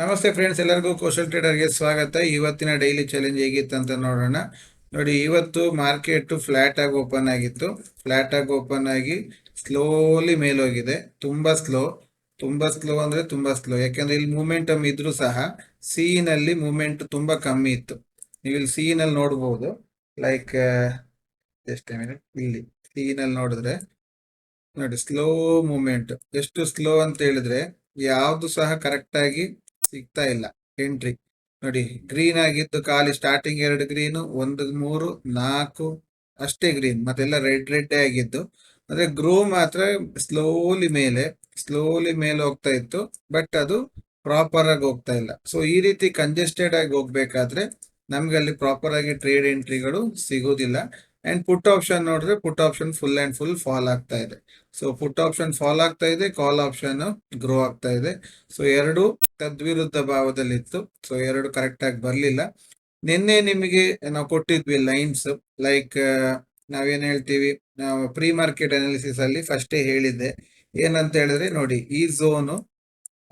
ನಮಸ್ತೆ ಫ್ರೆಂಡ್ಸ್ ಎಲ್ಲರಿಗೂ ಕೌಶಲ್ ಟ್ರೇಡರ್ಗೆ ಸ್ವಾಗತ. ಇವತ್ತಿನ ಡೈಲಿ ಚಾಲೆಂಜ್ ಹೇಗಿತ್ತು ಅಂತ ನೋಡೋಣ. ನೋಡಿ, ಇವತ್ತು ಮಾರ್ಕೆಟ್ ಫ್ಲಾಟ್ ಆಗಿ ಓಪನ್ ಆಗಿತ್ತು. ಫ್ಲಾಟ್ ಆಗಿ ಓಪನ್ ಆಗಿ ಸ್ಲೋಲಿ ಮೇಲೋಗಿದೆ. ತುಂಬ ಸ್ಲೋ ತುಂಬ ಸ್ಲೋ ಅಂದ್ರೆ ತುಂಬ ಸ್ಲೋ ಯಾಕೆಂದರೆ ಇಲ್ಲಿ ಮೂಮೆಂಟಮ್ ಇದ್ರೂ ಸಹ ಸಿ ನಲ್ಲಿ ಮೂಮೆಂಟ್ ತುಂಬಾ ಕಮ್ಮಿ ಇತ್ತು. ನೀವು ಇಲ್ಲಿ ಸಿ ನೋಡ್ಬೋದು. ಲೈಕ್ ಎಷ್ಟು ಮಿನಿಟ್ ಇಲ್ಲಿ ಸಿ ನಲ್ಲಿ ನೋಡಿದ್ರೆ, ನೋಡಿ ಸ್ಲೋ ಮೂಮೆಂಟ್ ಎಷ್ಟು ಸ್ಲೋ ಅಂತ ಹೇಳಿದ್ರೆ, ಯಾವ್ದು ಸಹ ಕರೆಕ್ಟ್ ಆಗಿ ಸಿಗ್ತಾ ಇಲ್ಲ. ಎಂಟ್ರಿ. ನೋಡಿ ಗ್ರೀನ್ ಆಗಿದ್ದು ಖಾಲಿ ಸ್ಟಾರ್ಟಿಂಗ್ ಎರಡು ಗ್ರೀನು ಒಂದು ಮೂರು, ನಾಲ್ಕು, ಅಷ್ಟೇ ಗ್ರೀನ್ ಮತ್ತೆಲ್ಲ ರೆಡ್ ರೆಡ್ ಆಗಿದ್ದು. ಅಂದ್ರೆ ಗ್ರೋ ಮಾತ್ರ ಸ್ಲೋಲಿ ಮೇಲೆ ಸ್ಲೋಲಿ ಮೇಲೆ ಹೋಗ್ತಾ ಇತ್ತು. ಬಟ್ ಅದು ಪ್ರಾಪರ್ ಆಗಿ ಹೋಗ್ತಾ ಇಲ್ಲ. ಸೊ ಈ ರೀತಿ ಕಂಜೆಸ್ಟೆಡ್ ಆಗಿ ಹೋಗ್ಬೇಕಾದ್ರೆ ನಮ್ಗೆ ಅಲ್ಲಿ ಪ್ರಾಪರ್ ಆಗಿ ಟ್ರೇಡ್ ಎಂಟ್ರಿಗಳು ಸಿಗೋದಿಲ್ಲ. ಅಂಡ್ ಪುಟ್ ಆಪ್ಷನ್ ನೋಡಿದ್ರೆ put option full and full fall ಆಗ್ತಾ ಇದೆ. ಸೊ ಪುಟ್ ಆಪ್ಷನ್ ಫಾಲ್ ಆಗ್ತಾ ಇದೆ ಕಾಲ್ ಆಪ್ಷನ್ ಗ್ರೋ ಆಗ್ತಾ ಇದೆ. ಸೊ ಎರಡು ತದ್ವಿರುದ್ಧ ಭಾವದಲ್ಲಿತ್ತು. ಸೊ ಎರಡು ಕರೆಕ್ಟ್ ಆಗಿ ಬರ್ಲಿಲ್ಲ. ನಿನ್ನೆ ನಿಮಗೆ ನಾವು ಕೊಟ್ಟಿದ್ವಿ ಲೈನ್ಸ್ ಲೈಕ್ ನಾವೇನ್ ಹೇಳ್ತೀವಿ? ಪ್ರೀ ಮಾರ್ಕೆಟ್ ಅನಾಲಿಸಿಸ್ ಅಲ್ಲಿ ಫಸ್ಟೇ ಹೇಳಿದ್ದೆ. ಏನಂತ ಹೇಳಿದ್ರೆ ನೋಡಿ, ಈ ಝೋನು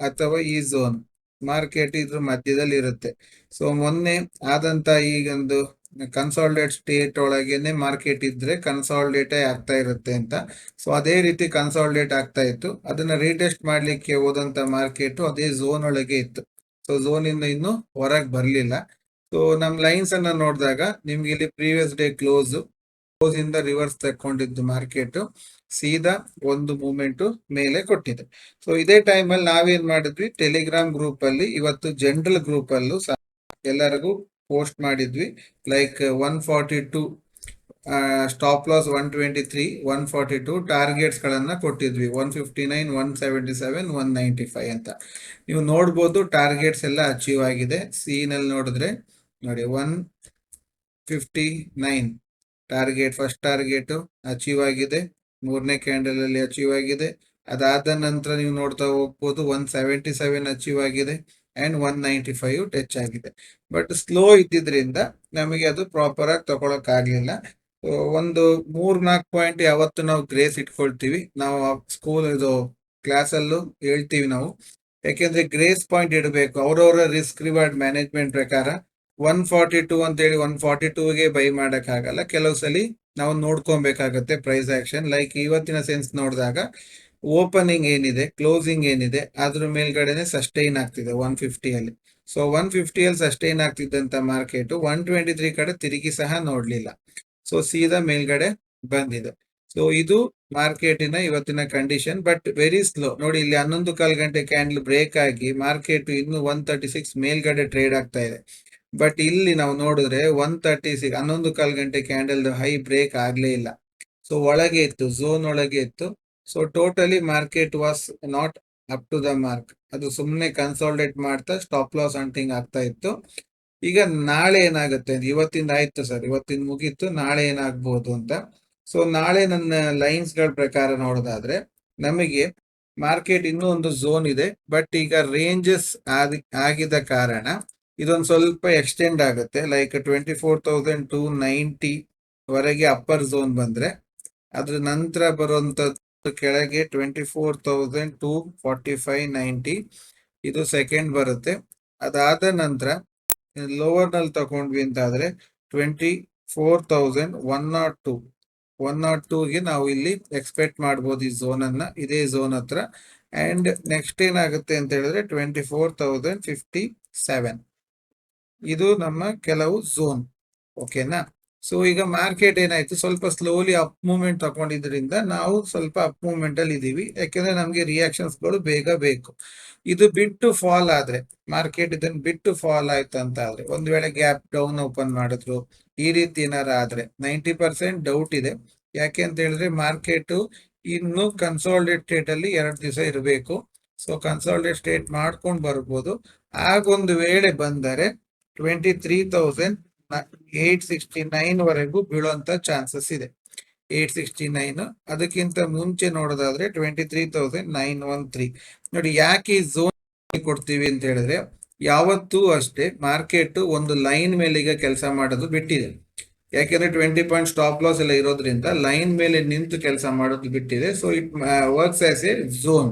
ಅಥವಾ ಈ ಝೋನ್ ಮಾರ್ಕೆಟ್ ಇದ್ರ ಮಧ್ಯದಲ್ಲಿ ಇರುತ್ತೆ ಸೊ ಮೊನ್ನೆ ಆದಂತ ಈಗೊಂದು ಕನ್ಸಾಲ್ಡೇಟ್ ಸ್ಟೇಟ್ ಒಳಗೇನೆ ಮಾರ್ಕೆಟ್ ಇದ್ರೆ ಕನ್ಸಾಲ್ಡೇಟ್ ಆಗ್ತಾ ಇರುತ್ತೆ ಅಂತ. ಸೊ ಅದೇ ರೀತಿ ಕನ್ಸಾಲ್ಡೇಟ್ ಆಗ್ತಾ ಇತ್ತು. ಅದನ್ನ ರೀಟೆಸ್ಟ್ ಮಾಡ್ಲಿಕ್ಕೆ ಹೋದಂತ ಮಾರ್ಕೆಟ್ ಅದೇ ಝೋನ್ ಒಳಗೆ ಇತ್ತು. ಸೊ ಝೋನ್ ಇಂದ ಇನ್ನು ಹೊರಗೆ ಬರ್ಲಿಲ್ಲ. ಸೊ ನಮ್ ಲೈನ್ಸ್ ಅನ್ನ ನೋಡಿದಾಗ ನಿಮ್ಗೆ ಇಲ್ಲಿ ಪ್ರೀವಿಯಸ್ ಡೇ ಕ್ಲೋಸ್ ಕ್ಲೋಸ್ ಇಂದ ರಿವರ್ಸ್ ತಕೊಂಡಿದ್ದು ಮಾರ್ಕೆಟ್ ಸೀದಾ ಒಂದು ಮೂಮೆಂಟ್ ಮೇಲೆ ಕೊಟ್ಟಿದೆ. ಸೊ ಇದೇ ಟೈಮ್ ಅಲ್ಲಿ ನಾವೇನ್ ಮಾಡಿದ್ವಿ? ಟೆಲಿಗ್ರಾಮ್ ಗ್ರೂಪ್ ಅಲ್ಲಿ, ಇವತ್ತು ಜನರಲ್ ಗ್ರೂಪ್ ಅಲ್ಲೂ ಎಲ್ಲರಿಗೂ ಪೋಸ್ಟ್ ಮಾಡಿದ್ವಿ. Like one forty two stop loss one twenty three one forty two targets ಗಳನ್ನ ಕೊಟ್ಟಿದ್ವಿ. One fifty nine one seventy seven one ninety five ಅಂತ. ನೀವು ನೋಡ್ಬೋದು ಟಾರ್ಗೆಟ್ಸ್ ಎಲ್ಲ ಅಚೀವ್ ಆಗಿದೆ. ಸಿ ನಲ್ಲಿ ನೋಡಿದ್ರೆ, ನೋಡಿ one fifty nine target first target achieve ಆಗಿದೆ. ಮೂರನೇ ಕ್ಯಾಂಡಲ್ ಅಲ್ಲಿ ಅಚೀವ್ ಆಗಿದೆ. ಅದಾದ ನಂತರ ನೀವು ನೋಡ್ತಾ ಹೋಗ್ಬೋದು ಒನ್ ಸೆವೆಂಟಿ ಸೆವೆನ್ ಅಚೀವ್ ಆಗಿದೆ. And one ninety five touch ಆಗಿದೆ. ಬಟ್ ಸ್ಲೋ ಇದ್ದಿದ್ರಿಂದ ನಮಗೆ ಅದು ಪ್ರಾಪರ್ ಆಗಿ ತಗೊಳಕ್ ಆಗ್ಲಿಲ್ಲ So, ಒಂದು ಮೂರ್ ನಾಲ್ಕು ಪಾಯಿಂಟ್ ಯಾವತ್ತು ನಾವು ಗ್ರೇಸ್ ಇಟ್ಕೊಳ್ತೀವಿ. ನಾವು ಸ್ಕೂಲ್ ಇದು ಕ್ಲಾಸ್ ಅಲ್ಲೂ ಹೇಳ್ತೀವಿ ನಾವು. ಯಾಕೆಂದ್ರೆ ಗ್ರೇಸ್ ಪಾಯಿಂಟ್ ಇಡಬೇಕು. ಅವ್ರವ್ರ ರಿಸ್ಕ್ ರಿವಾರ್ಡ್ ಮ್ಯಾನೇಜ್ಮೆಂಟ್ ಪ್ರಕಾರ ಒನ್ ಫಾರ್ಟಿ ಟೂ ಅಂತ ಹೇಳಿ ಒನ್ ಫಾರ್ಟಿ ಟೂಗೆ ಬೈ ಮಾಡೋಕ್ಕಾಗಲ್ಲ. ಕೆಲವು ಸಲ ನಾವು ನೋಡ್ಕೊಬೇಕಾಗತ್ತೆ ಪ್ರೈಸ್ ಆಕ್ಷನ್ ಲೈಕ್ ಇವತ್ತಿನ ಸೆನ್ಸ್ ನೋಡಿದಾಗ ಓಪನಿಂಗ್ ಏನಿದೆ ಕ್ಲೋಸಿಂಗ್ ಏನಿದೆ, ಅದ್ರ ಮೇಲ್ಗಡೆನೆ ಸಸ್ಟೈನ್ ಆಗ್ತಿದೆ ಒನ್ ಫಿಫ್ಟಿಯಲ್ಲಿ ಸೊ ಒನ್ ಫಿಫ್ಟಿಯಲ್ಲಿ ಸಸ್ಟೈನ್ ಆಗ್ತಿದ್ದಂತ ಮಾರ್ಕೆಟ್ ಒನ್ ಟ್ವೆಂಟಿ ತ್ರೀ ಕಡೆ ತಿರುಗಿ ಸಹ ನೋಡ್ಲಿಲ್ಲ. ಸೊ ಸೀದಾ ಮೇಲ್ಗಡೆ ಬಂದಿದೆ. ಸೊ ಇದು ಮಾರ್ಕೆಟಿನ ಇವತ್ತಿನ ಕಂಡೀಷನ್ ಬಟ್ ವೆರಿ ಸ್ಲೋ ನೋಡಿ, ಇಲ್ಲಿ ಹನ್ನೊಂದು ಕಾಲು ಗಂಟೆ ಕ್ಯಾಂಡಲ್ ಬ್ರೇಕ್ ಆಗಿ ಮಾರ್ಕೆಟ್ ಇನ್ನು ಒನ್ ತರ್ಟಿ ಸಿಕ್ಸ್ ಮೇಲ್ಗಡೆ ಟ್ರೇಡ್ ಆಗ್ತಾ ಇದೆ. ಬಟ್ ಇಲ್ಲಿ ನಾವು ನೋಡಿದ್ರೆ ಒನ್ ತರ್ಟಿ ಸಿಕ್ಸ್ ಹನ್ನೊಂದು ಕಾಲು ಗಂಟೆ ಕ್ಯಾಂಡಲ್ ಹೈ ಬ್ರೇಕ್ ಆಗ್ಲೇ ಇಲ್ಲ. ಸೊ ಒಳಗೆ ಇತ್ತು ಝೋನ್ ಒಳಗೆ ಇತ್ತು. So totally market was not up to the mark ಅದು ಸುಮ್ಮನೆ ಕನ್ಸಾಲ್ಡೇಟ್ ಮಾಡ್ತಾ ಸ್ಟಾಪ್ ಲಾಸ್ ಅಂಟಿಂಗ್ ಆಗ್ತಾ ಇತ್ತು. ಈಗ ನಾಳೆ ಏನಾಗುತ್ತೆ ಇವತ್ತಿಂದ ಆಯ್ತು ಸರ್ ಇವತ್ತಿಂದ ಮುಗೀತು, ನಾಳೆ ಏನಾಗ್ಬೋದು ಅಂತ. ಸೊ ನಾಳೆ ನನ್ನ ಲೈನ್ಸ್ಗಳ ಪ್ರಕಾರ ನೋಡೋದಾದ್ರೆ, ನಮಗೆ ಮಾರ್ಕೆಟ್ ಇನ್ನೂ ಒಂದು ಝೋನ್ ಇದೆ ಬಟ್ ಈಗ ರೇಂಜಸ್ ಆಗಿದ ಕಾರಣ ಇದೊಂದು ಸ್ವಲ್ಪ ಎಕ್ಸ್ಟೆಂಡ್ ಆಗುತ್ತೆ. Like twenty four thousand two ninety ವರೆಗೆ ಅಪ್ಪರ್ ಝೋನ್ ಬಂದ್ರೆ, ಅದ್ರ ನಂತರ ಬರುವಂತದ್ದು ಕೆಳಗೆ twenty four thousand two forty five ninety ಇದು ಸೆಕೆಂಡ್ ಬರುತ್ತೆ. ಅದಾದ ನಂತರ ಲೋವರ್ನಲ್ಲಿ ತಗೊಂಡ್ವಿ ಅಂತ ಆದ್ರೆ twenty four thousand one nought two one nought ಟೂಗೆ ನಾವು ಇಲ್ಲಿ ಎಕ್ಸ್ಪೆಕ್ಟ್ ಮಾಡ್ಬೋದು ಈ ಝೋನ್ ಅನ್ನ, ಇದೇ ಝೋನ್ ಹತ್ರ. ಅಂಡ್ ನೆಕ್ಸ್ಟ್ ಏನಾಗುತ್ತೆ ಅಂತ ಹೇಳಿದ್ರೆ twenty four thousand fifty seven ಇದು ನಮ್ಮ ಕೆಲವು ಝೋನ್ ಓಕೆನಾ ಸೊ ಈಗ ಮಾರ್ಕೆಟ್ ಏನಾಯ್ತು? ಸ್ವಲ್ಪ ಸ್ಲೋಲಿ ಅಪ್ ಮೂವ್ಮೆಂಟ್ ತಗೊಂಡಿದ್ರಿಂದ ನಾವು ಸ್ವಲ್ಪ ಅಪ್ ಮೂವ್ಮೆಂಟ್ ಅಲ್ಲಿ ಇದೀವಿ. ಯಾಕೆಂದ್ರೆ ನಮ್ಗೆ ರಿಯಾಕ್ಷನ್ಸ್ಗಳು ಬೇಗ ಬೇಕು. ಇದು ಬಿಟ್ಟು ಫಾಲ್ ಆದ್ರೆ ಮಾರ್ಕೆಟ್ ಇದನ್ನ ಬಿಟ್ಟು ಫಾಲ್ ಆಯ್ತು ಅಂತ ಆದ್ರೆ, ಒಂದ್ ವೇಳೆ ಗ್ಯಾಪ್ ಡೌನ್ ಓಪನ್ ಮಾಡಿದ್ರು, ಈ ರೀತಿ ಏನಾರ ಆದ್ರೆ ನೈಂಟಿ ಪರ್ಸೆಂಟ್ ಡೌಟ್ ಇದೆ. ಯಾಕೆ ಅಂತ ಹೇಳಿದ್ರೆ ಮಾರ್ಕೆಟ್ ಇನ್ನು ಕನ್ಸಾಲ್ಡೇಟ್ ಸ್ಟೇಟ್ ಅಲ್ಲಿ ಎರಡು ದಿವಸ ಇರಬೇಕು. ಸೊ ಸ್ಟೇಟ್ ಮಾಡ್ಕೊಂಡು ಬರ್ಬೋದು. ಆಗೊಂದು ವೇಳೆ ಬಂದರೆ twenty three thousand eight sixty nine ವರೆಗೂ ಬೀಳುವಂತ ಚಾನ್ಸಸ್ ಇದೆ. ಏಟ್ ಸಿಕ್ಸ್ಟಿ ನೈನ್ ಅದಕ್ಕಿಂತ ಮುಂಚೆ ನೋಡೋದಾದ್ರೆ twenty three thousand nine one three ನೋಡಿ, ಯಾಕೆ ಈ ಝೋನ್ ಕೊಡ್ತೀವಿ ಅಂತ ಹೇಳಿದ್ರೆ, ಯಾವತ್ತೂ ಅಷ್ಟೇ ಮಾರ್ಕೆಟ್ ಒಂದು ಲೈನ್ ಮೇಲೆ ಈಗ ಕೆಲಸ ಮಾಡೋದು ಬಿಟ್ಟಿದೆ. ಯಾಕೆಂದ್ರೆ ಟ್ವೆಂಟಿ ಪಾಯಿಂಟ್ ಸ್ಟಾಪ್ ಲಾಸ್ ಎಲ್ಲ ಇರೋದ್ರಿಂದ ಲೈನ್ ಮೇಲೆ ನಿಂತು ಕೆಲಸ ಮಾಡೋದು ಬಿಟ್ಟಿದೆ. So it works as a zone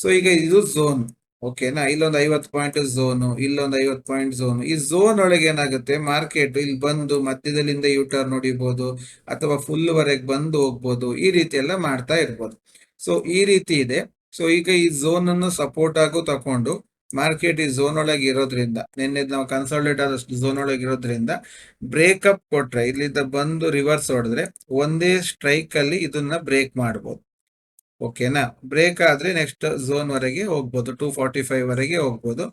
so ಈಗ ಇದು ಝೋನ್ ಓಕೆನಾ ಇಲ್ಲೊಂದು ಐವತ್ತು ಪಾಯಿಂಟ್ ಝೋನು ಇಲ್ಲೊಂದು ಐವತ್ತು ಪಾಯಿಂಟ್ ಝೋನು ಈ ಝೋನ್ ಒಳಗೆ ಏನಾಗುತ್ತೆ? ಮಾರ್ಕೆಟ್ ಇಲ್ಲಿ ಬಂದು ಮಧ್ಯದಲ್ಲಿಂದ ಯೂಟರ್ ಟರ್ನ್ ಅಥವಾ ಫುಲ್ ವರೆಗೆ ಬಂದು ಹೋಗ್ಬೋದು, ಈ ರೀತಿ ಎಲ್ಲ ಮಾಡ್ತಾ ಇರ್ಬೋದು. ಸೊ ಈ ರೀತಿ ಇದೆ. ಸೊ ಈಗ ಈ ಝೋನ್ ಅನ್ನು ಸಪೋರ್ಟ್ ಆಗು ತಕೊಂಡು ಮಾರ್ಕೆಟ್ ಈ ಝೋನ್ ಒಳಗೆ ಇರೋದ್ರಿಂದ, ನಿನ್ನೆ ನಾವು ಕನ್ಸಲ್ಟೇಟ್ ಆದಷ್ಟು ಝೋನ್ ಒಳಗೆ ಇರೋದ್ರಿಂದ ಬ್ರೇಕಪ್ ಕೊಟ್ರೆ, ಇಲ್ಲಿಂದ ಬಂದು ರಿವರ್ಸ್ ಹೊಡೆದ್ರೆ, ಒಂದೇ ಸ್ಟ್ರೈಕ್ ಅಲ್ಲಿ ಇದನ್ನ ಬ್ರೇಕ್ ಮಾಡ್ಬೋದು. ಓಕೆನಾ ಬ್ರೇಕ್ ಆದ್ರೆ ನೆಕ್ಸ್ಟ್ ಝೋನ್ ವರೆಗೆ ಹೋಗ್ಬೋದು ಟೂ ಫಾರ್ಟಿ ಫೈವ್ ವರೆಗೆ ಹೋಗ್ಬೋದು.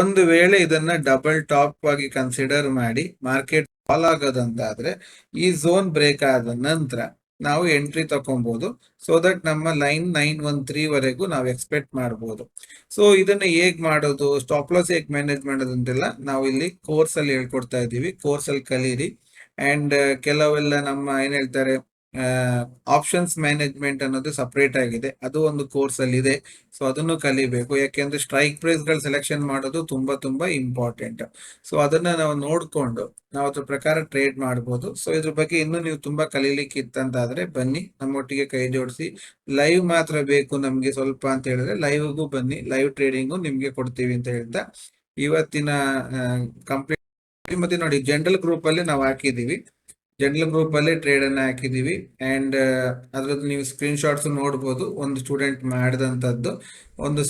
ಒಂದು ವೇಳೆ ಇದನ್ನ ಡಬಲ್ ಟಾಪ್ ಆಗಿ ಕನ್ಸಿಡರ್ ಮಾಡಿ ಮಾರ್ಕೆಟ್ ಫಾಲ್ ಆಗೋದಂತಾದ್ರೆ ಈ ಝೋನ್ ಬ್ರೇಕ್ ಆದ ನಂತರ ನಾವು ಎಂಟ್ರಿ ತಕೊಬಹುದು ಸೊ ದಟ್ ನಮ್ಮ ಲೈನ್ ನೈನ್ ಒನ್ ತ್ರೀ ವರೆಗೂ ನಾವು ಎಕ್ಸ್ಪೆಕ್ಟ್ ಮಾಡಬಹುದು ಸೊ ಇದನ್ನ ಹೇಗ್ ಮಾಡೋದು? ಸ್ಟಾಪ್ ಲಾಸ್ ಹೇಗ್ ಮ್ಯಾನೇಜ್ ಮಾಡೋದು ಅಂತೆಲ್ಲ ನಾವು ಇಲ್ಲಿ ಕೋರ್ಸ್ ಅಲ್ಲಿ ಹೇಳ್ಕೊಡ್ತಾ ಇದ್ದೀವಿ. ಕೋರ್ಸ್ ಅಲ್ಲಿ ಕಲೀರಿ. ಅಂಡ್ ಕೆಲವೆಲ್ಲ ನಮ್ಮ ಏನ್ ಹೇಳ್ತಾರೆ? ಆಪ್ಷನ್ಸ್ ಮ್ಯಾನೇಜ್ಮೆಂಟ್ ಅನ್ನೋದು ಸಪ್ರೇಟ್ ಆಗಿದೆ. ಅದು ಒಂದು ಕೋರ್ಸ್ ಅಲ್ಲಿ ಇದೆ. ಸೊ ಅದನ್ನು ಕಲಿಬೇಕು. ಯಾಕೆಂದ್ರೆ ಸ್ಟ್ರೈಕ್ ಪ್ರೈಸ್ಗಳು ಸೆಲೆಕ್ಷನ್ ಮಾಡೋದು ತುಂಬಾ ತುಂಬಾ ಇಂಪಾರ್ಟೆಂಟ್ ಸೊ ಅದನ್ನ ನಾವು ನೋಡ್ಕೊಂಡು ನಾವು ಅದ್ರ ಪ್ರಕಾರ ಟ್ರೇಡ್ ಮಾಡಬಹುದು ಸೊ ಇದ್ರ ಬಗ್ಗೆ ಇನ್ನೂ ನೀವು ತುಂಬಾ ಕಲೀಲಿಕ್ಕೆ ಇತ್ತಂತಾದ್ರೆ ಬನ್ನಿ, ನಮ್ಮೊಟ್ಟಿಗೆ ಕೈ ಜೋಡಿಸಿ. ಲೈವ್ ಮಾತ್ರ ಬೇಕು ನಮ್ಗೆ ಸ್ವಲ್ಪ ಅಂತ ಹೇಳಿದ್ರೆ ಲೈವ್ಗೂ ಬನ್ನಿ ಲೈವ್ ಟ್ರೇಡಿಂಗು ನಿಮ್ಗೆ ಕೊಡ್ತೀವಿ ಅಂತ ಹೇಳ್ತಾ ಇವತ್ತಿನ ಕಂಪ್ಲೀಟ್ ಮತ್ತೆ ನೋಡಿ ಜನರಲ್ ಗ್ರೂಪ್ ಅಲ್ಲಿ ನಾವು ಹಾಕಿದೀವಿ ಜನರಲ್ ಗ್ರೂಪ್ ಅಲ್ಲಿ ಟ್ರೇಡ್ ಅನ್ನ ಹಾಕಿದೀವಿ. ಅಂಡ್ ಅದ್ರದ್ದು ನೀವು ಸ್ಕ್ರೀನ್ ಶಾಟ್ಸ್ ನೋಡ್ಬೋದು. ಒಂದು ಸ್ಟೂಡೆಂಟ್ ಮಾಡಿದಂತದ್ದು ಒಂದು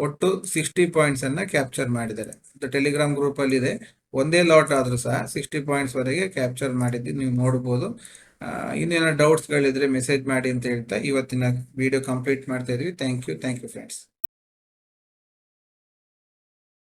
ಒಟ್ಟು ಸಿಕ್ಸ್ಟಿ ಪಾಯಿಂಟ್ಸ್ ಅನ್ನ ಕ್ಯಾಪ್ಚರ್ ಮಾಡಿದ್ದಾರೆ. ಟೆಲಿಗ್ರಾಮ್ ಗ್ರೂಪ್ ಅಲ್ಲಿ ಇದೆ. ಒಂದೇ ಲಾಟ್ ಆದ್ರೂ ಸಹ ಸಿಕ್ಸ್ಟಿ ಪಾಯಿಂಟ್ಸ್ ವರೆಗೆ ಕ್ಯಾಪ್ಚರ್ ಮಾಡಿದ್ದು ನೀವು ನೋಡ್ಬೋದು. ಆ, ಇನ್ನೇನೋ ಡೌಟ್ಸ್ಗಳಿದ್ರೆ ಮೆಸೇಜ್ ಮಾಡಿ ಅಂತ ಹೇಳ್ತಾ ಇವತ್ತಿನ ವಿಡಿಯೋ ಕಂಪ್ಲೀಟ್ ಮಾಡ್ತಾ ಇದೀವಿ. Thank you thank you friends